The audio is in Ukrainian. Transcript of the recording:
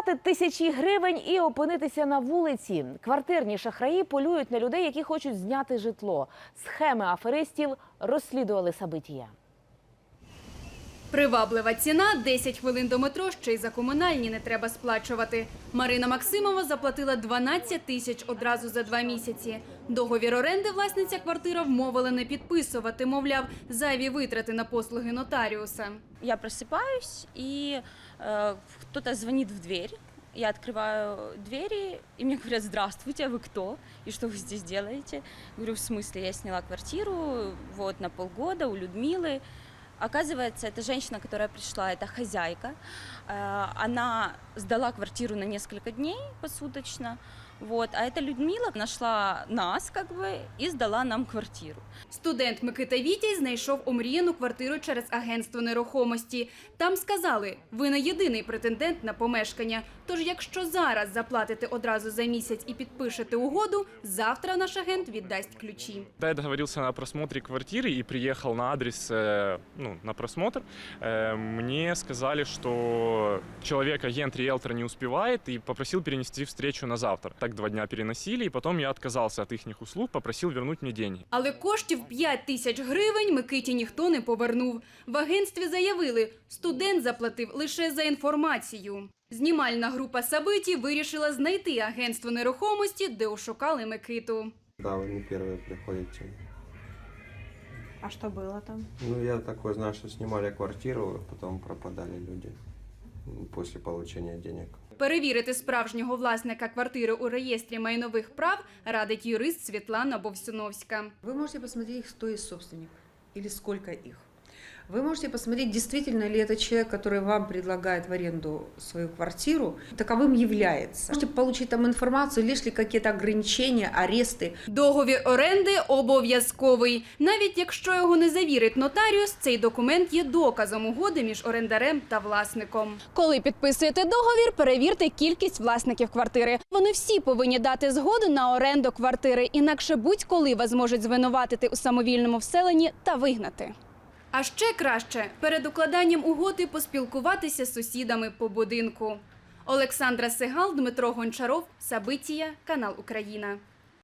Вкрасти тисячі гривень і опинитися на вулиці. Квартирні шахраї полюють на людей, які хочуть зняти житло. Схеми аферистів розслідували Сабитія. Приваблива ціна 10 хвилин до метро, ще й за комунальні не треба сплачувати. Марина Максимова заплатила 12 тисяч одразу за два місяці. Договір оренди власниця квартира вмовила не підписувати, мовляв, зайві витрати на послуги нотаріуса. Я просыпаюсь, и э, кто-то звонит в дверь. Я открываю двери, и мне говорят, здравствуйте, а вы кто? И что вы здесь делаете? Говорю, в смысле, я сняла квартиру вот на полгода у Людмилы. Оказывается, это женщина, которая пришла, это хозяйка. Э, Она сдала квартиру на несколько дней посуточно. Вот. А эта Людмила нашла нас как бы и сдала нам квартиру. Студент Микита Вітій знайшов омріяну квартиру через агентство нерухомості. Там сказали, ви не єдиний претендент на помешкання. Тож, якщо зараз заплатите одразу за місяць і підпишете угоду, завтра наш агент віддасть ключі. Когда я договорился на просмотре квартиры и приехал на адрес, э, ну, на просмотр, э, мне сказали, что человек-агент риэлтора не успевает и попросил перенести встречу на завтра. Так два дня переносили, и потом я отказался от их услуг, попросил вернуть мне деньги. Але коштів 5 тисяч гривень Микиті ніхто не повернув. В агентстві заявили, студент заплатив лише за інформацію. Знімальна група Сабиті вирішила знайти агентство нерухомості, де ошукали Микиту. Да, вы не первые приходите. А что было там? Ну, я такой знаю, что снимали квартиру, а потом пропадали люди м, после получения денег. Перевірити справжнього власника квартири у реєстрі майнових прав радить юрист Світлана Бовсюновська. Ви можете посмотреть, хто є собственник, або сколько их. Вы можете посмотреть, действительно ли это человек, который вам предлагает в аренду свою квартиру, таковым является. Можете получить там информацию, лишь ли какие-то ограничения, аресты. Договір оренди обов'язковий. Навіть якщо його не завірить нотаріус, цей документ є доказом угоди між орендарем та власником. Коли підписуєте договір, перевірте кількість власників квартири. Вони всі повинні дати згоду на оренду квартири, інакше будь-коли вас можуть звинуватити у самовільному вселенні та вигнати. А ще краще перед укладанням угоди поспілкуватися з сусідами по будинку. Олександра Сигал, Дмитро Гончаров, Сабитія, канал Україна.